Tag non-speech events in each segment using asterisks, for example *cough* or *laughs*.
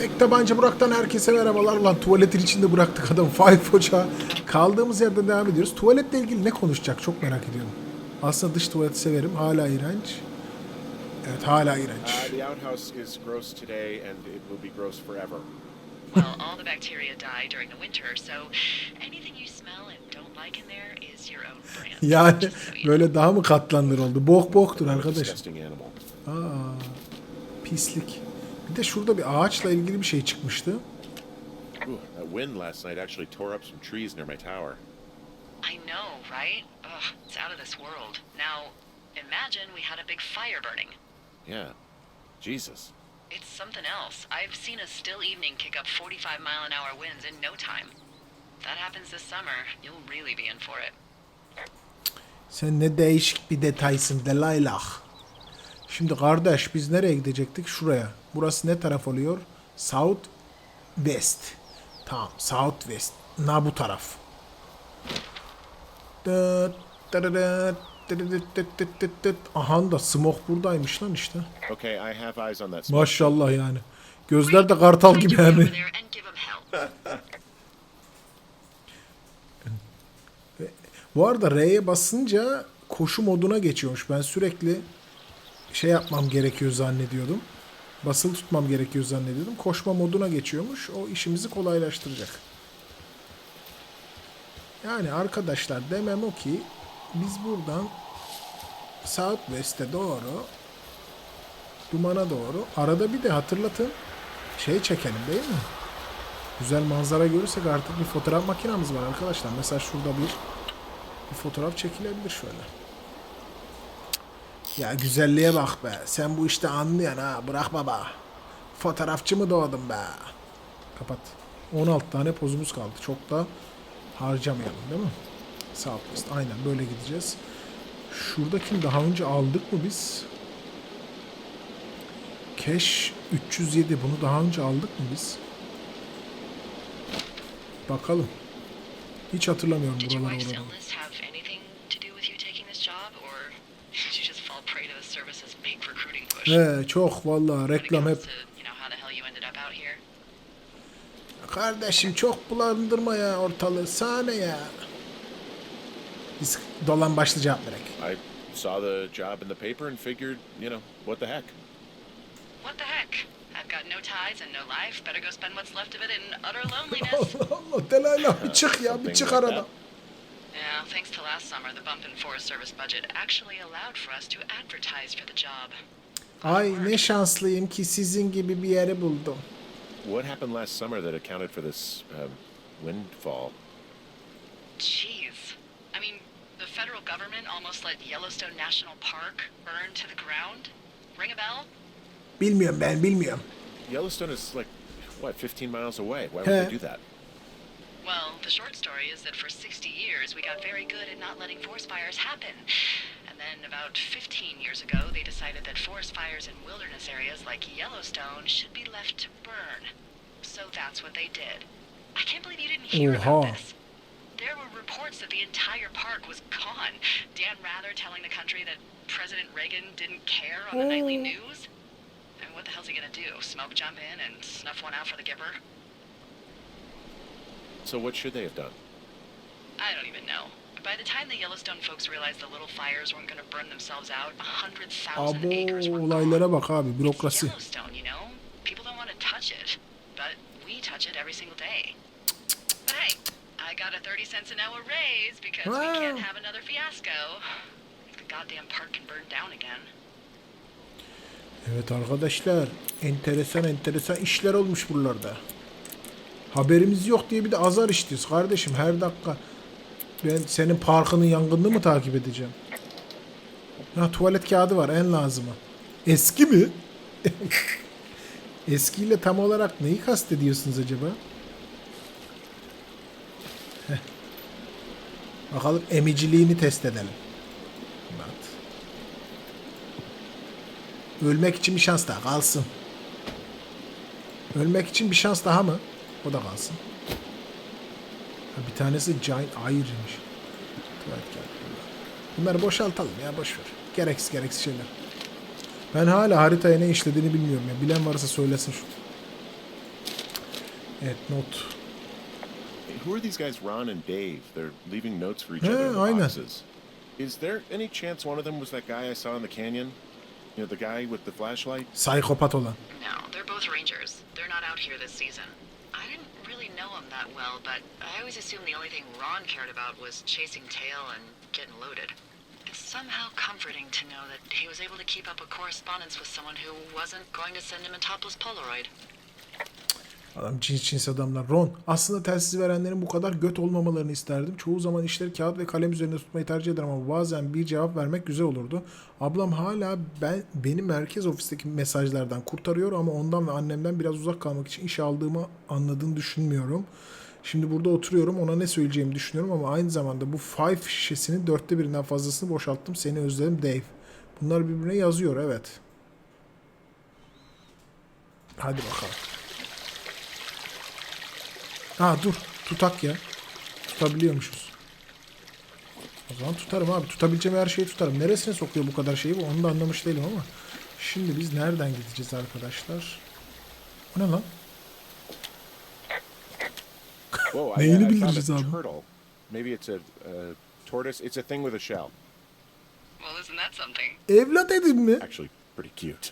Tek tabanca Burak'tan herkese merhabalar. Lan tuvaletin içinde bıraktık adam. *laughs* Five Hoca. Kaldığımız yerden devam ediyoruz. Tuvaletle ilgili ne konuşacak çok merak ediyorum. Aslında dış tuvaleti severim. Hala iğrenç. Evet hala iğrenç. Uh, the outhouse is gross today, and it will be gross forever. Well, all the bacteria die during the winter, so anything you smell and don't like in there is your own brand. *laughs* Yani Just so you böyle daha mı katlanır oldu? Bok boktur arkadaş. Disgusting animal. Aa, pislik. Bir de şurada bir ağaçla ilgili bir şey çıkmıştı. Ooh, that wind last night actually tore up some trees near my tower. I know, right? Ugh, it's out of this world. Now, imagine we had a big fire burning. Yeah. Jesus. It's something else. I've seen a still evening kick up 45 mile an hour winds in no time. If that happens this summer, you'll really be in for it. Sen ne değişik bir detaysın Delaylah. Şimdi kardeş biz nereye gidecektik? Şuraya. Burası ne taraf oluyor? South West. Tamam South West. Na bu taraf. Aha da smoke buradaymış lan işte. Okay, I have eyes on that smoke. Maşallah yani. Gözler de kartal gibi yani. *laughs* Bu arada R'ye basınca koşu moduna geçiyormuş. Ben sürekli şey yapmam gerekiyor zannediyordum. Basılı tutmam gerekiyor zannediyordum. Koşma moduna geçiyormuş. O işimizi kolaylaştıracak. Yani arkadaşlar demem o ki biz buradan Southwest'e doğru Duman'a doğru arada bir de hatırlatın şey çekelim değil mi? Güzel manzara görürsek artık bir fotoğraf makinamız var arkadaşlar. Mesela şurada bir bir fotoğraf çekilebilir şöyle. Ya güzelliğe bak be. Sen bu işte anlayan ha. Bırak baba. Fotoğrafçı mı doğdun be? Kapat. 16 tane pozumuz kaldı. Çok da harcamayalım değil mi? Southwest. Aynen böyle gideceğiz. Şuradakini daha önce aldık mı biz? Cash 307. Bunu daha önce aldık mı biz? Bakalım. Hiç hatırlamıyorum buraları oraları. illness have anything to do with you taking this job, or did you just fall prey to the service's big recruiting push? He çok it reklam hep. Kardeşim çok bulandırma ya ortalığı. Sahne ya. Biz dolan başlı cevap verek. I saw the job in the paper and figured, you know, what the heck? What the heck? I've got no ties and no life. Better go spend what's left of it in utter loneliness. *laughs* Allah Allah Delayla bir çık ya bir çık arada. yeah, thanks to last summer, the bump in Forest Service budget actually allowed for us to advertise for the job. Ay ne şanslıyım ki sizin gibi bir yeri buldum. What happened last summer that accounted for this um, windfall? Jeez. I mean, the federal government almost let Yellowstone National Park burn to the ground. Ring a bell? Bilmiyorum ben bilmiyorum. Yellowstone is like, what, 15 miles away? Why would Huh. they do that? Well, the short story is that for 60 years we got very good at not letting forest fires happen. And then about 15 years ago, they decided that forest fires in wilderness areas like Yellowstone should be left to burn. So that's what they did. I can't believe you didn't hear Oha. about this. There were reports that the entire park was gone. Dan Rather telling the country that President Reagan didn't care on the nightly news. And what the hell's he gonna do? Smoke jump in and snuff one out for the Gipper? So what should they have done? I don't even know. By the time the Yellowstone folks realized the little fires weren't going to burn themselves out, a hundred thousand Abo acres were olaylara bak abi bürokrasi. Yellowstone, you know. People don't want to touch it, but we touch it every single day. But hey, I got a thirty cents an hour raise because we can't have another fiasco. The goddamn park can burn down again. Evet arkadaşlar enteresan enteresan işler olmuş buralarda. Haberimiz yok diye bir de azar işliyoruz kardeşim her dakika. Ben senin parkının yangınını mı takip edeceğim? Ha tuvalet kağıdı var en lazımı. Eski mi? *laughs* Eskiyle tam olarak neyi kastediyorsunuz acaba? Heh. Bakalım emiciliğini test edelim. Bak. Ölmek için bir şans daha kalsın. Ölmek için bir şans daha mı? O da kalsın. Bir tanesi giant ayrıymış. Tuvalet kağıdı. Bunları boşaltalım ya boş ver. Gereksiz gereksiz şeyler. Ben hala haritaya ne işlediğini bilmiyorum ya. Bilen varsa söylesin şu. Evet not. Who are these guys, Ron and Dave? They're leaving notes for each other in the know. boxes. Is there any chance one of them was that guy I saw in the canyon? You know, the guy with the flashlight? Psikopat olan. No, they're both rangers. They're not out here this season. I didn't really know him that well, but I always assumed the only thing Ron cared about was chasing tail and getting loaded. It's somehow comforting to know that he was able to keep up a correspondence with someone who wasn't going to send him a topless Polaroid. Adam cins cins adamlar. Ron. Aslında telsiz verenlerin bu kadar göt olmamalarını isterdim. Çoğu zaman işleri kağıt ve kalem üzerinde tutmayı tercih ederim ama bazen bir cevap vermek güzel olurdu. Ablam hala ben beni merkez ofisteki mesajlardan kurtarıyor ama ondan ve annemden biraz uzak kalmak için iş aldığımı anladığını düşünmüyorum. Şimdi burada oturuyorum ona ne söyleyeceğimi düşünüyorum ama aynı zamanda bu five şişesinin dörtte birinden fazlasını boşalttım. Seni özledim Dave. Bunlar birbirine yazıyor evet. Hadi bakalım. Ha dur. Tutak ya. Tutabiliyormuşuz. O zaman tutarım abi. Tutabileceğim her şeyi tutarım. Neresine sokuyor bu kadar şeyi? bu? Onu da anlamış değilim ama. Şimdi biz nereden gideceğiz arkadaşlar? O ne lan? *laughs* Neyini bildireceğiz abi? Maybe it's a, a tortoise. It's a thing with a shell. Well, isn't that something? Evlat edin mi? Actually, pretty cute.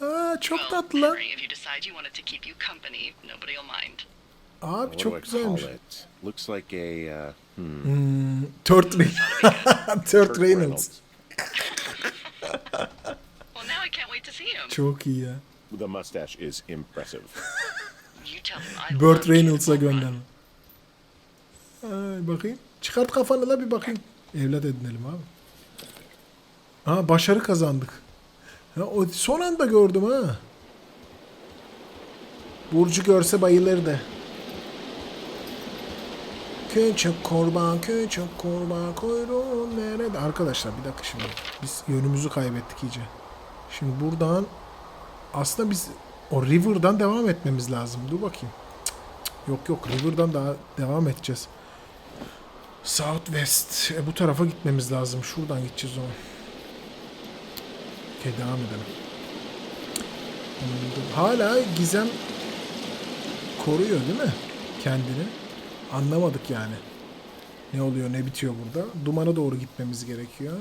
Aa çok well, tatlı lan. Henry, if you decide you want it to keep you company, nobody will mind. Abi çok güzelmiş. Looks like a uh, hmm, Turt, Re- Turt Reynolds. Well, now I can't wait to see him. Çok iyi ya. The mustache is impressive. Burt Reynolds'a gönderme. Ay, bakayım. Çıkart kafanı la bir bakayım. Evlat edinelim abi. Ha başarı kazandık. Ha, o son anda gördüm ha. Burcu görse bayılırdı. Küçük kurban, küçük kurban, kuyruğun nerede? Arkadaşlar bir dakika şimdi. Biz yönümüzü kaybettik iyice. Şimdi buradan aslında biz o River'dan devam etmemiz lazım. Dur bakayım. Yok yok River'dan daha devam edeceğiz. Southwest. E, bu tarafa gitmemiz lazım. Şuradan gideceğiz o. Okey devam edelim. Hmm, Hala Gizem koruyor değil mi? Kendini. Anlamadık yani. Ne oluyor ne bitiyor burada. Dumana doğru gitmemiz gerekiyor.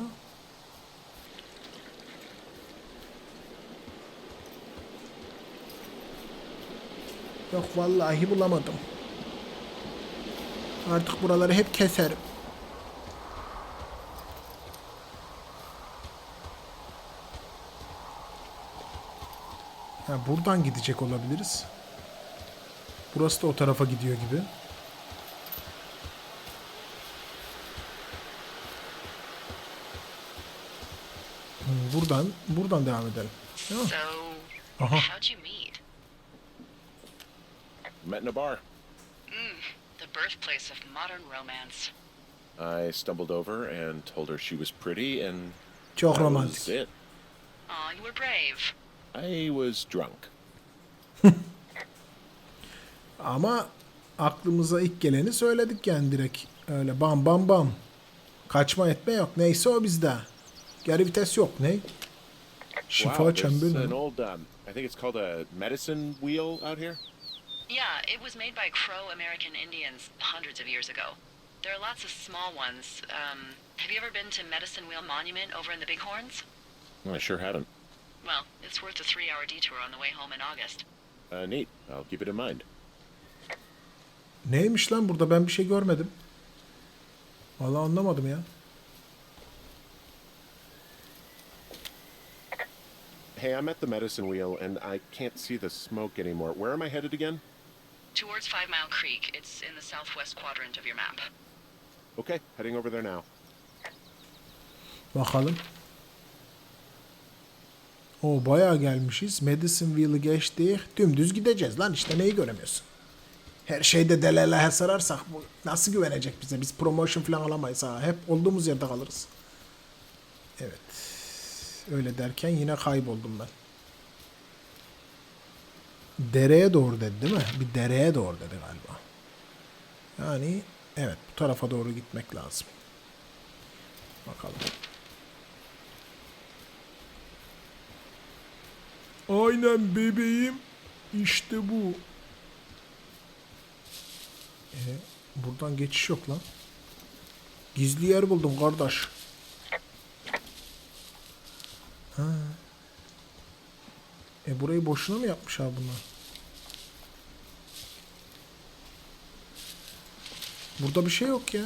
Yok vallahi bulamadım. Artık buraları hep keserim. Ha, buradan gidecek olabiliriz. Burası da o tarafa gidiyor gibi. Buradan, buradan devam edelim. So, how'd you meet? Met in a bar. The birthplace of modern romance. I stumbled over and told her she was pretty, and Çok that was romantik. it. Aw, you were brave. I was drunk. *laughs* Ama aklımıza ilk geleni söyledik yani direkt. Öyle bam bam bam. Kaçma etme yok. Neyse o bizde. Geri vites yok. Ne? Şifa wow, there's çemberi. an mi? old, um, I think it's called a medicine wheel out here. Yeah, it was made by Crow American Indians hundreds of years ago. There are lots of small ones. Um, have you ever been to Medicine Wheel Monument over in the Bighorns? I sure haven't. Well, it's worth a three hour detour on the way home in August. Uh, neat. I'll keep it in mind. Neymiş lan burada ben bir şey görmedim. Vallahi anlamadım ya. Hey, I'm at the medicine wheel, and I can't see the smoke anymore. Where am I headed again? Towards Five Mile Creek. It's in the southwest quadrant of your map. Okay, heading over there now. Bakalım. O bayağı gelmişiz. Medicine Wheel'ı geçtik. Dümdüz gideceğiz lan işte neyi göremiyorsun. Her şeyde delelehe sararsak bu nasıl güvenecek bize? Biz promotion falan alamayız ha. Hep olduğumuz yerde kalırız. Evet. Öyle derken yine kayboldum ben. Dereye doğru dedi değil mi? Bir dereye doğru dedi galiba. Yani evet bu tarafa doğru gitmek lazım. Bakalım. Aynen bebeğim. İşte bu. E, buradan geçiş yok lan. Gizli yer buldum kardeş. Ha. E burayı boşuna mı yapmış abi bunlar? Burada bir şey yok ya.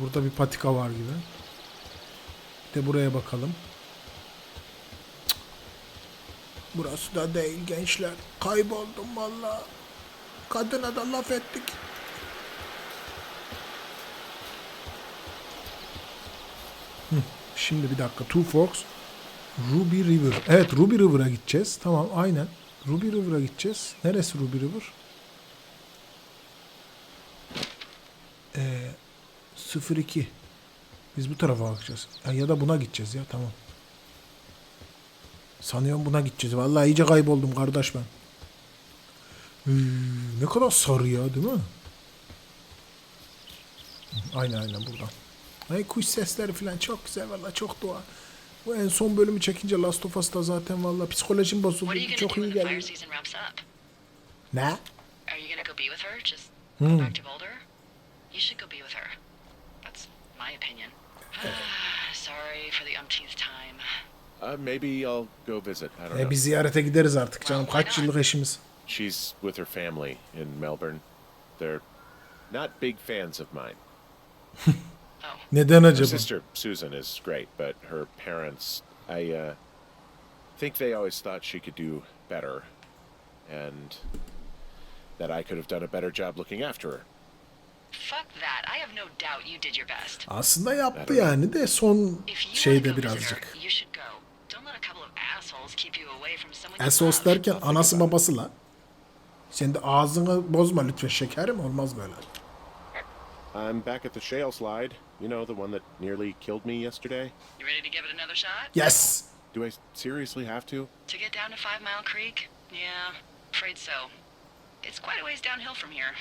Burada bir patika var gibi. De buraya bakalım. Cık. Burası da değil gençler. Kayboldum valla. Kadına da laf ettik. Şimdi bir dakika. Two Forks. Ruby River. Evet Ruby River'a gideceğiz. Tamam aynen. Ruby River'a gideceğiz. Neresi Ruby River? Ee, 02. Biz bu tarafa bakacağız. Ha, ya da buna gideceğiz ya tamam. Sanıyorum buna gideceğiz. Vallahi iyice kayboldum kardeş ben. Hıı, ne kadar sarı ya değil mi? Aynen aynen buradan. Ay kuş sesleri falan çok güzel valla çok dua. Bu en son bölümü çekince Last of Us'ta zaten valla psikolojim bozuldu. Çok iyi geldi. Ne? Hmm. opinion. *sighs* Sorry for the umpteenth time. Uh, maybe I'll go visit. I don't E, know. bir ziyarete gideriz artık canım. Kaç yıllık eşimiz. She's with her family in Melbourne. They're not big fans of mine. *laughs* Oh, Neden Her acaba? sister Susan is great, but her parents, I uh, think they always thought she could do better, and that I could have done a better job looking after her. fuck that. I have no doubt you did your best. Aslında yaptı yani de son If you şeyde go visit her, birazcık. you should go. Esos derken anası babası la. Sen de ağzını bozma lütfen şekerim olmaz böyle. I'm back at the shale slide. You know, the one that nearly killed me yesterday. You ready to give it another shot? Yes. Do I seriously have to? To get down to Five Mile Creek? Yeah, afraid so. It's quite a ways downhill from here.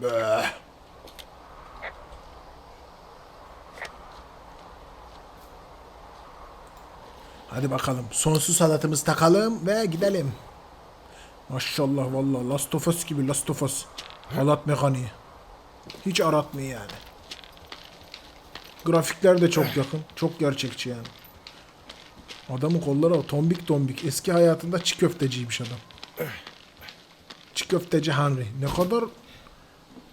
Be. Hadi bakalım. Sonsuz salatımızı takalım ve gidelim. Maşallah vallahi Last of Us gibi Last of Us. Halat mekaniği. Hiç aratmıyor yani. Grafikler de çok yakın. Çok gerçekçi yani. Adamın kolları tombik tombik. Eski hayatında çiğ köfteciymiş adam. Çiğ köfteci Henry. Ne kadar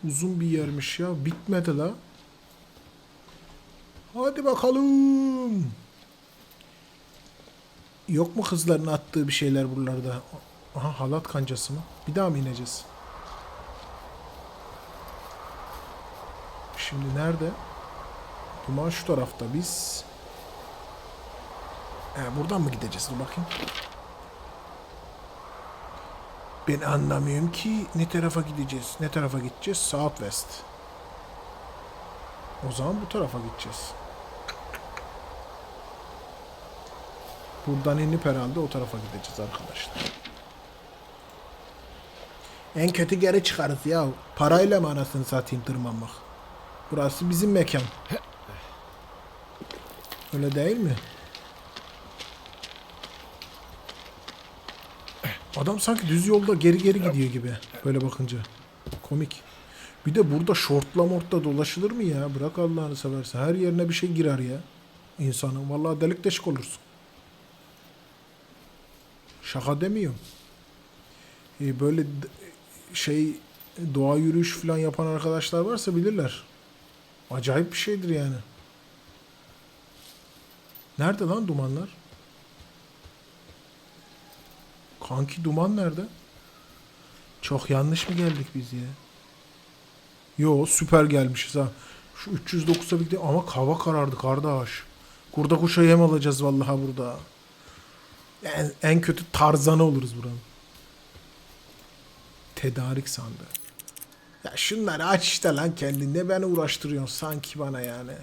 uzun bir yermiş ya. Bitmedi la. Hadi bakalım. Yok mu kızların attığı bir şeyler buralarda? Aha halat kancası mı? Bir daha mı ineceğiz? Şimdi nerede? Duman şu tarafta biz. Ee, buradan mı gideceğiz? Dur bakayım. Ben anlamıyorum ki ne tarafa gideceğiz. Ne tarafa gideceğiz? Southwest. O zaman bu tarafa gideceğiz. Buradan inip herhalde o tarafa gideceğiz arkadaşlar. En kötü geri çıkarız ya. Parayla mı anasını satayım tırmanmak? Burası bizim mekan. Öyle değil mi? Adam sanki düz yolda geri geri gidiyor gibi. Böyle bakınca. Komik. Bir de burada şortla mortla dolaşılır mı ya? Bırak Allah'ını seversen. Her yerine bir şey girer ya. İnsanın. Vallahi delik deşik olursun. Şaka demiyorum. Ee, böyle şey doğa yürüyüş falan yapan arkadaşlar varsa bilirler. Acayip bir şeydir yani. Nerede lan dumanlar? Kanki duman nerede? Çok yanlış mı geldik biz ya? Yo süper gelmişiz ha. Şu 309'a birlikte ama hava karardı kardeş. Kurda kuşa yem alacağız vallahi burada. En, en kötü tarzanı oluruz buranın. Tedarik sandı. Ya şunları aç işte lan kendinde beni uğraştırıyorsun sanki bana yani.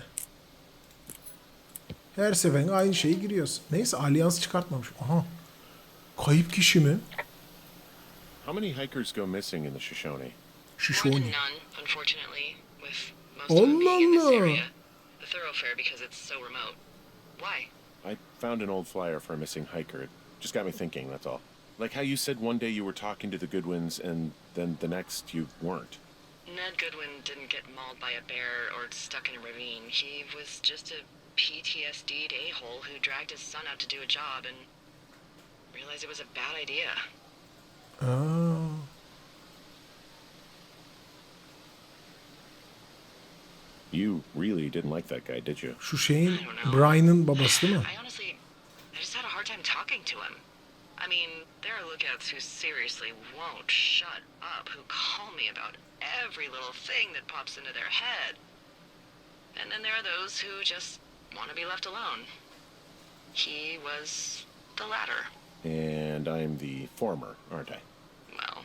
Her seferinde aynı şeyi giriyorsun. Neyse alyans çıkartmamış. Aha. Kayıp kişi mi? How many hikers go missing in the Shoshone? This Allah. area. The thoroughfare because it's so remote. Why? I found an old flyer for a missing hiker. It just got me thinking, that's all. Like how you said one day you were talking to the Goodwins and then the next you weren't. Ned Goodwin didn't get mauled by a bear or stuck in a ravine. He was just a PTSD'd a-hole who dragged his son out to do a job and realized it was a bad idea. Aa. You really didn't like that guy, did you? Şu şeyin I don't. Brian'ın babası değil mi? I honestly, I just had a hard time talking to him. I mean, there are lookouts who seriously won't shut up, who call me about every little thing that pops into their head. And then there are those who just want to be left alone. He was the latter. And I'm the former, aren't I? Well,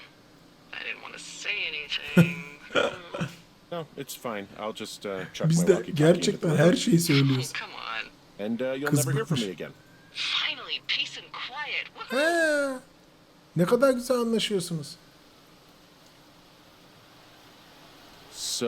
I didn't want to say anything. *laughs* *laughs* No, it's fine. I'll just uh, *laughs* chuck Biz my de walkie-talkie into the gerçekten river, her şeyi oh, söylüyoruz. come on. and uh, you'll Kız never hear from bıkmış. me again. Finally, peace and quiet. Woohoo! He. Ne kadar güzel anlaşıyorsunuz. So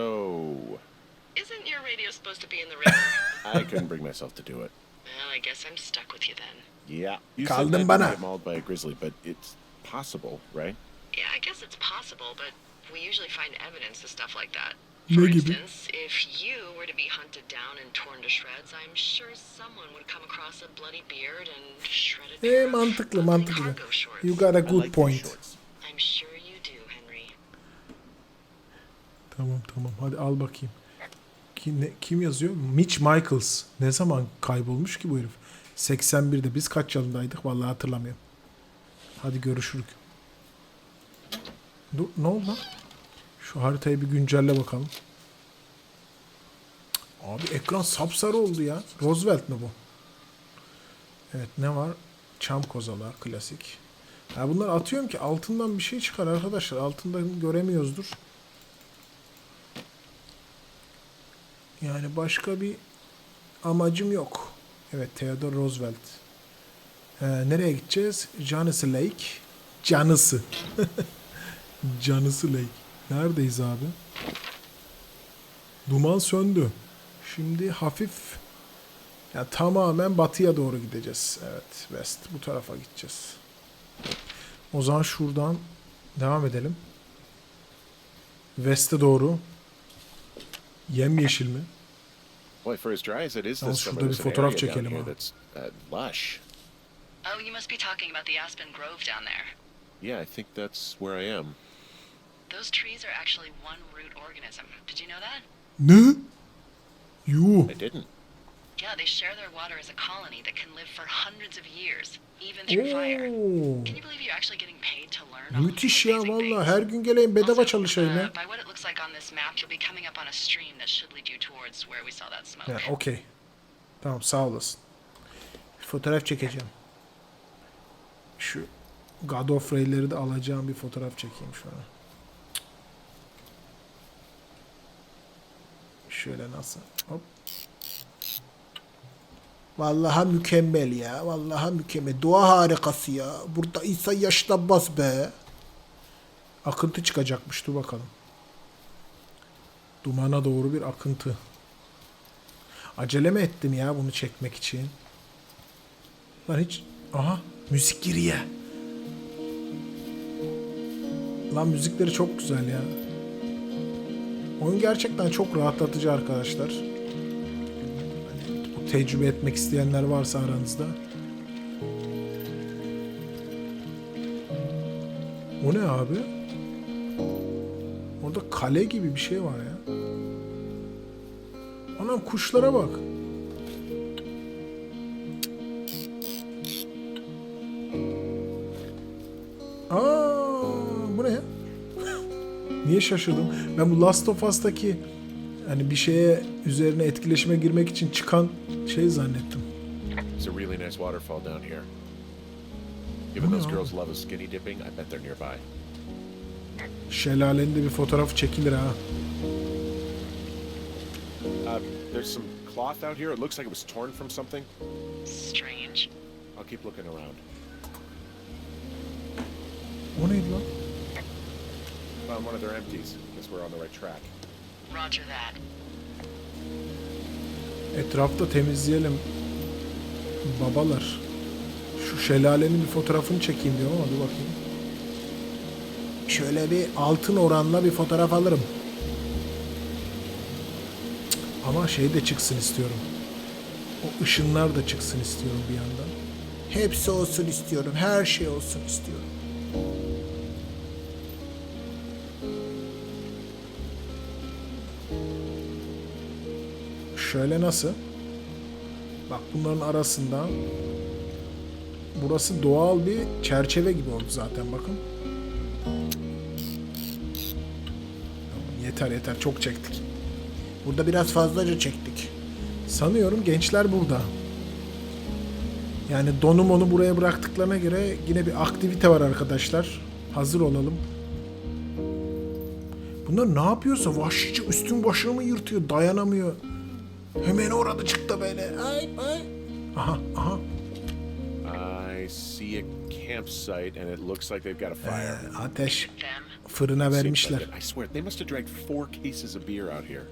Isn't your radio supposed to be in the river? *laughs* I couldn't bring myself to do it. well, I guess I'm stuck with you then. Yeah, you Kaldın said Ned bana. didn't get mauled by a grizzly, but it's possible, right? Yeah, I guess it's possible, but we usually find evidence of stuff like that. Ne gibi? instance, if you were to be hunted down and torn to shreds, I'm sure someone would come across a bloody beard and shredded E mantıklı mantıklı. You got a good point. shorts. I'm sure you do, Henry. Tamam tamam hadi al bakayım. Kim, ne- kim yazıyor? Mitch Michaels. Ne zaman kaybolmuş ki bu herif? 81'de biz kaç yılındaydık vallahi hatırlamıyorum. Hadi görüşürük. Dur ne oldu lan? Şu haritayı bir güncelle bakalım. Abi ekran sapsarı oldu ya. Roosevelt mi bu? Evet ne var? Çam kozalağı klasik. Ha bunları atıyorum ki altından bir şey çıkar arkadaşlar. Altından göremiyoruzdur. Yani başka bir amacım yok. Evet Theodore Roosevelt. Ee, nereye gideceğiz? Janus Lake. Canısı. Canısı *laughs* Lake. Neredeyiz abi? Duman söndü. Şimdi hafif ya tamamen batıya doğru gideceğiz. Evet, west bu tarafa gideceğiz. O zaman şuradan devam edelim. West'e doğru. Yemyeşil mi? Boy, for as dry as it is this summer, şurada bir there's an fotoğraf area down here that's uh, lush. Oh, you must be talking about the Aspen Grove down there. Yeah, I think that's where I am. Those trees are actually one root organism. Did you know that? Ne? Yuh. I didn't. Yeah, they share their water as a colony that can live for hundreds of years, even through fire. Oo. Can you believe you're actually getting paid to learn all Müthiş these ya amazing valla things? her gün geleyim bedava Also, çalışayım uh, ya. by what it looks like on this map, you'll be coming up on a stream that should lead you towards where we saw that smoke. Ya okey. Tamam sağ olasın. Bir fotoğraf çekeceğim. Şu God of Ray'leri de alacağım bir fotoğraf çekeyim şu an. Şöyle nasıl? Hop. Vallahi mükemmel ya. Vallahi mükemmel. Doğa harikası ya. Burada insan yaşlanmaz be. Akıntı çıkacakmış. Dur bakalım. Dumana doğru bir akıntı. Acele mi ettim ya bunu çekmek için? Lan hiç... Aha müzik giriyor. Lan müzikleri çok güzel ya. Oyun gerçekten çok rahatlatıcı arkadaşlar. Bu tecrübe etmek isteyenler varsa aranızda. O ne abi? Orada kale gibi bir şey var ya. Anam kuşlara bak. Aa? Niye şaşırdım? Ben bu Last of Us'taki hani bir şeye üzerine etkileşime girmek için çıkan şey zannettim. There's a really nice waterfall down here. Given those girls love a skinny dipping, I bet they're nearby. Şelalenin de bir fotoğraf çekilir ha. Uh, there's some cloth out here. It looks like it was torn from something. Strange. I'll keep looking around. O neydi lan? Found one of their empties. Guess we're on the right track. Roger that. Etrafta temizleyelim. Babalar. Şu şelalenin bir fotoğrafını çekeyim diyorum ama dur bakayım. Şöyle bir altın oranla bir fotoğraf alırım. Cık, Ama şey de çıksın istiyorum. O ışınlar da çıksın istiyorum bir yandan. Hepsi olsun istiyorum. Her şey olsun istiyorum. Şöyle nasıl? Bak bunların arasında burası doğal bir çerçeve gibi oldu zaten bakın. Yeter yeter çok çektik. Burada biraz fazlaca çektik. Sanıyorum gençler burada. Yani donum onu buraya bıraktıklarına göre yine bir aktivite var arkadaşlar. Hazır olalım. Bunlar ne yapıyorsa vahşice üstün başını mı yırtıyor dayanamıyor. Hemen orada çıktı böyle. Ay ay. Aha aha. I see a campsite, and it looks like they've got a fire. Ee, ateş fırına vermişler. I swear, they must have dragged four cases of beer out here.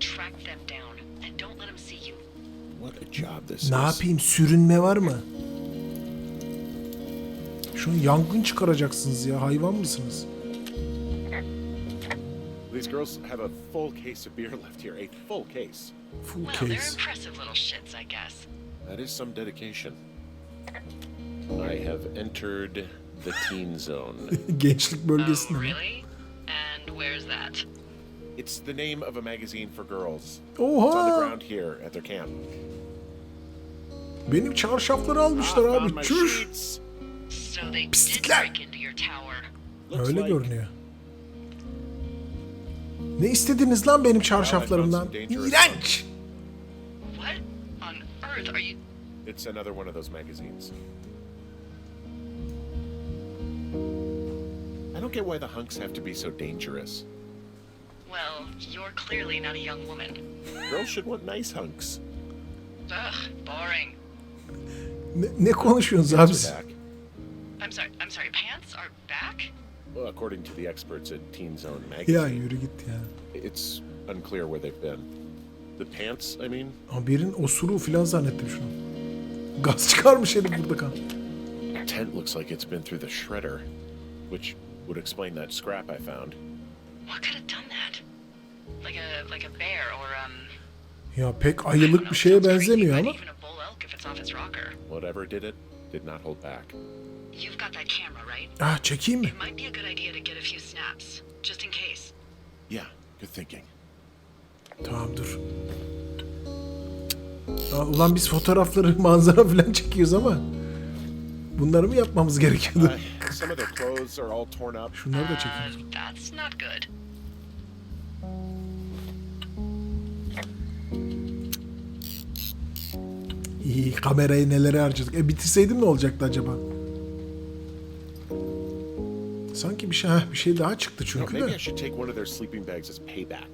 Track them down and don't let them see you. What a job this Ne is. yapayım sürünme var mı? Şunu yangın çıkaracaksınız ya hayvan mısınız? These girls have a full case of beer left here. A full case. Full Well, they're case. impressive little shits, I guess. That is some dedication. I have entered the teen zone. *laughs* Gençlik Oh, bölgesinde. mi? really? And where's that? It's the name of a magazine for girls. It's on the Oha! ground here at their camp. Benim çarşafları almışlar abi. Çüş! So Pislikler. Öyle like görünüyor. Ne istediniz lan benim çarşaflarımdan? İğrenç! It's another one of those magazines. I don't get why the hunks have to be so dangerous. Well, you're clearly not a young woman. Girls should want nice hunks. Ugh, boring. Ne, ne konuşuyorsunuz abi. I'm sorry. I'm sorry. Pants are. Well, according to the experts at Teen Zone magazine, Ya yürü git ya. it's unclear where they've been. The pants, I mean, Ama birinin osuruğu falan zannettim şunu. Gaz çıkarmış herif burada kan. tent looks like it's been through the shredder, which would explain that scrap I found. What could have done that? Like a like a bear or um. Ya pek I don't ayılık know, bir şeye *laughs* sounds creepy, benzemiyor but ama. Even a bull elk if it's off its rocker. Whatever did it, did not hold back. You've got that camera, right? Ah çekeyim mi? It might be a good idea to get a few snaps, just in case. Yeah, good thinking. Tamam dur. Aa, ulan biz fotoğrafları *laughs* manzara falan çekiyoruz ama bunları mı yapmamız gerekiyordu? Some of their clothes are all torn up. Şunları da Uh, çekiyoruz. that's not good. İyi kamerayı nelere harcadık. E bitirseydim ne olacaktı acaba? Sanki bir şey heh, bir şey daha çıktı You know, çünkü maybe de. I should take one of their sleeping bags as payback.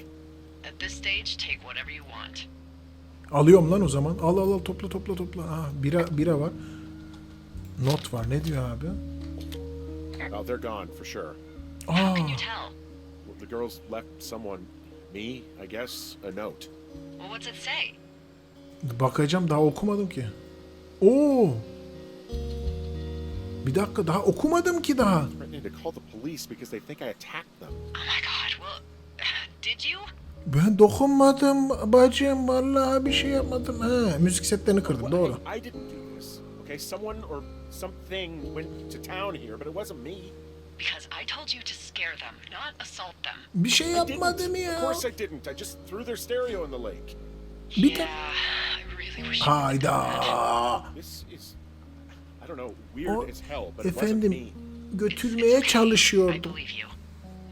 At this stage, take whatever you want. Alıyorum lan o zaman. Al al al topla topla topla. Ha, bira, bira var. Not var. Ne diyor abi? Oh, they're gone for sure. How can you tell? Well, the girls left someone, me, I guess, a note. Well, what's it say? Bakacağım daha okumadım ki. Oo. Bir dakika daha okumadım ki daha. Oh? Ben dokunmadım bacım vallahi bir şey yapmadım. Ha, müzik setlerini kırdım doğru. Okay, someone or something went to town here, but it wasn't me. Because I told you to scare them, not assault them. Bir şey yapmadım Of ya. course I didn't. I just threw their stereo in the lake. Bir yeah, de-. Hayda. This is, I don't know, weird O as hell, but it wasn't efendim götürmeye you.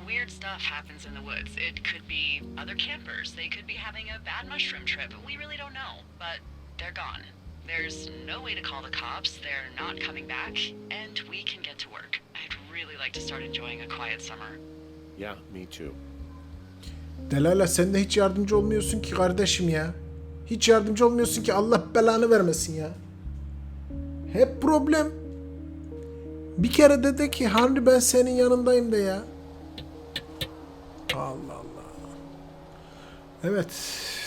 Weird stuff happens in the woods. It could be other campers. They could be having a bad mushroom trip. We really don't know. But they're gone. There's no way to call the cops. They're not coming back. And we can get to work. I'd really like to start enjoying a quiet summer. Yeah, me too. Delala sen de hiç yardımcı olmuyorsun ki kardeşim ya. Hiç yardımcı olmuyorsun ki Allah belanı vermesin ya. Hep problem. Bir kere de de ki Henry ben senin yanındayım de ya. Allah Allah. Evet.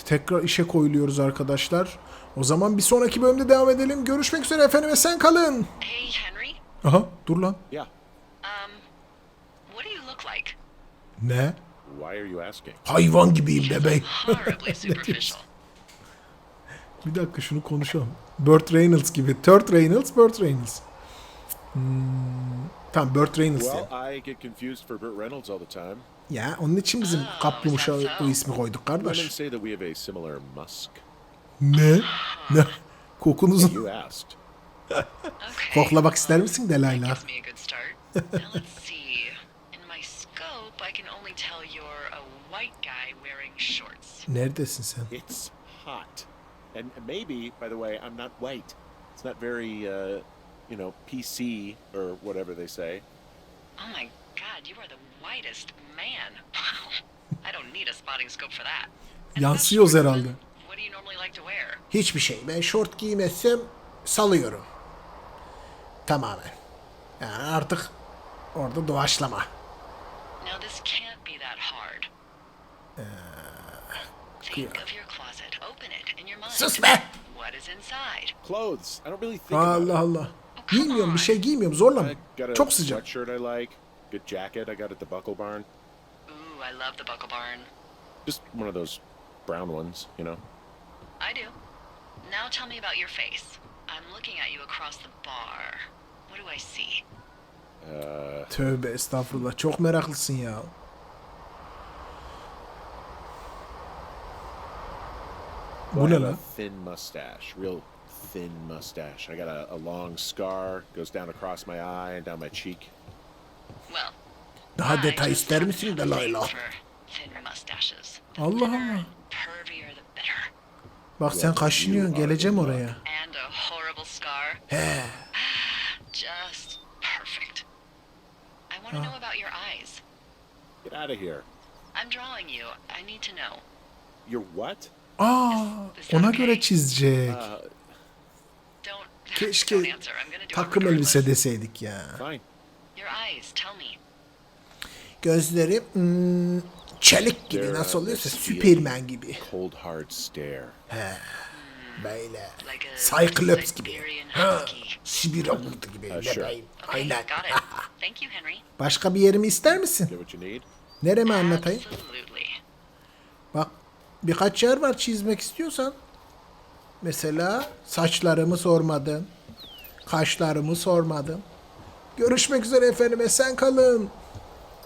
Tekrar işe koyuluyoruz arkadaşlar. O zaman bir sonraki bölümde devam edelim. Görüşmek üzere efendim ve sen kalın. Hey, Henry. Aha dur lan. Yeah. Um, what do you look like? Ne? Why are you asking? Hayvan gibiyim bebeğim. Horribly *laughs* superficial. Bir dakika şunu konuşalım. Burt Reynolds gibi. Third Reynolds, Burt Reynolds. Hmm, tamam Burt Reynolds Well. I get confused for Burt Reynolds all the time. Ya onun için bizim Oh, that so? o ismi koyduk kardeş. say that we have a similar musk. Ne? Ne? Kokunuzun You asked. Okay. koklamak ister misin Delayla? Neredesin sen? It's. And maybe, by the way, I'm not white. It's not very, uh, you know, PC or whatever they say. Oh my god, you are the whitest man. Wow. I don't need a spotting scope for that. And Yansıyoruz herhalde. What do you normally like to wear? Hiçbir şey. Ben şort giymezsem salıyorum. Tamamen. Yani artık orada doğaçlama. Now this can't be that hard. Think of your closet. Open it in your mind. Sus be! Allah. Allah. Giymiyorum bir şey giymiyorum zorlama. Çok sıcak. sweatshirt I like. Good jacket I got at the Buckle Barn. Ooh, I love the Buckle Barn. Just one of those brown ones, you know. I do. Now tell me about your face. I'm looking at you across the bar. What do I see? Uh, Tövbe estağfurullah. Çok meraklısın ya. Bu I ne lan? thin mustache, real thin mustache. I got a, a long scar, goes down across my eye and down my cheek. Well, Daha detay ister misin a thing Delilah? for thin mustaches. The Allah Allah. Bak sen kaşınıyorsun. Geleceğim oraya. He. *sighs* Just perfect. I want to know about your eyes. Get out of here. I'm drawing you. I need to know. You're what? Aa, ona göre çizecek. Keşke takım elbise deseydik ya. Gözleri hmm, çelik gibi nasıl oluyorsa. Süpermen gibi. Stare. Böyle. Cyclops gibi. Ha, husky. Sibirya kurdu gibi. Okay, Aynen. Başka bir yerimi ister misin? Neremi anlatayım? Bak birkaç yer var çizmek istiyorsan. Mesela saçlarımı sormadın. Kaşlarımı sormadın. Görüşmek üzere efendim. Esen kalın.